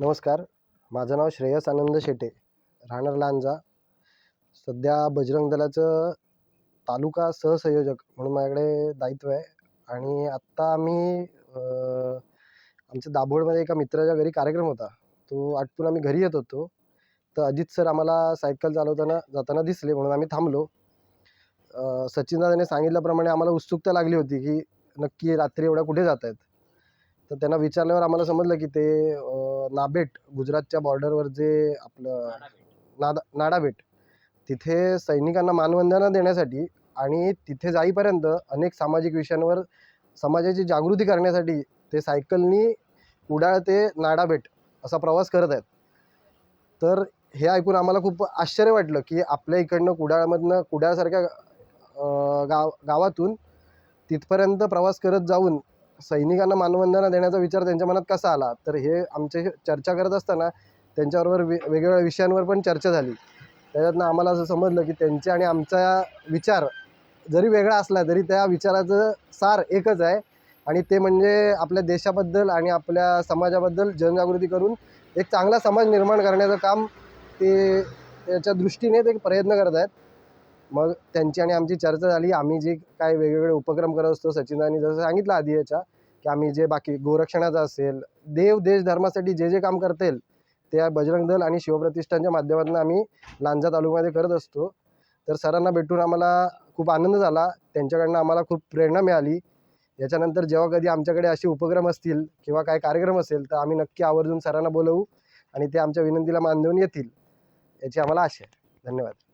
नमस्कार. माझं नाव श्रेयस आनंद शेटे. राहणार लांजा. सध्या बजरंग दलाचं तालुका सहसंयोजक म्हणून माझ्याकडे दायित्व आहे. आणि आत्ता आम्ही आमच्या दाभोळमध्ये एका मित्राच्या घरी कार्यक्रम होता. तो आटपून आम्ही घरी येत होतो. तर अजित सर आम्हाला सायकल चालवताना जाताना दिसले म्हणून आम्ही थांबलो. सचिन दादाने सांगितल्याप्रमाणे आम्हाला उत्सुकता लागली होती की नक्की रात्री एवढ्या कुठे जात आहेत तर त्यांना विचारल्यावर आम्हाला समजलं की ते नाबेट गुजरातच्या बॉर्डरवर जे आपलं नादा नाडाबेट तिथे सैनिकांना मानवंदना देण्यासाठी आणि तिथे जाईपर्यंत अनेक सामाजिक विषयांवर समाजाची जागृती करण्यासाठी ते सायकलनी कुडाळ ते नाडाबेट असा प्रवास करत आहेत. तर हे ऐकून आम्हाला खूप आश्चर्य वाटलं की आपल्या इकडनं कुडाळमधनं कुडाळसारख्या गाव गावातून तिथपर्यंत प्रवास करत जाऊन सैनिकांना मानवंदना देण्याचा विचार त्यांच्या मनात कसा आला? तर हे आमचे चर्चा करत असताना त्यांच्याबरोबर वे वेगवेगळ्या विषयांवर पण चर्चा झाली. त्याच्यातनं आम्हाला असं समजलं की त्यांचे आणि आमचा विचार जरी वेगळा असला तरी त्या विचाराचं सार एकच आहे. आणि ते म्हणजे आपल्या देशाबद्दल आणि आपल्या समाजाबद्दल जनजागृती करून एक चांगला समाज निर्माण करण्याचं काम ते त्याच्या दृष्टीने ते प्रयत्न करत आहेत. मग त्यांची आणि आमची चर्चा झाली. आम्ही जे काय वेगवेगळे उपक्रम करत असतो सचिनांनी जसं सांगितलं आधी याच्या की आम्ही जे बाकी गोरक्षणाचं असेल देव देश धर्मासाठी जे जे काम करता येईल ते बजरंग दल आणि शिवप्रतिष्ठानच्या माध्यमातून आम्ही लांजा तालुक्यामध्ये करत असतो. तर सरांना भेटून आम्हाला खूप आनंद झाला. त्यांच्याकडनं आम्हाला खूप प्रेरणा मिळाली. याच्यानंतर जेव्हा कधी आमच्याकडे असे उपक्रम असतील किंवा काय कार्यक्रम असेल तर आम्ही नक्की आवर्जून सरांना बोलवू आणि ते आमच्या विनंतीला मान देऊन येतील याची आम्हाला आशा आहे. धन्यवाद.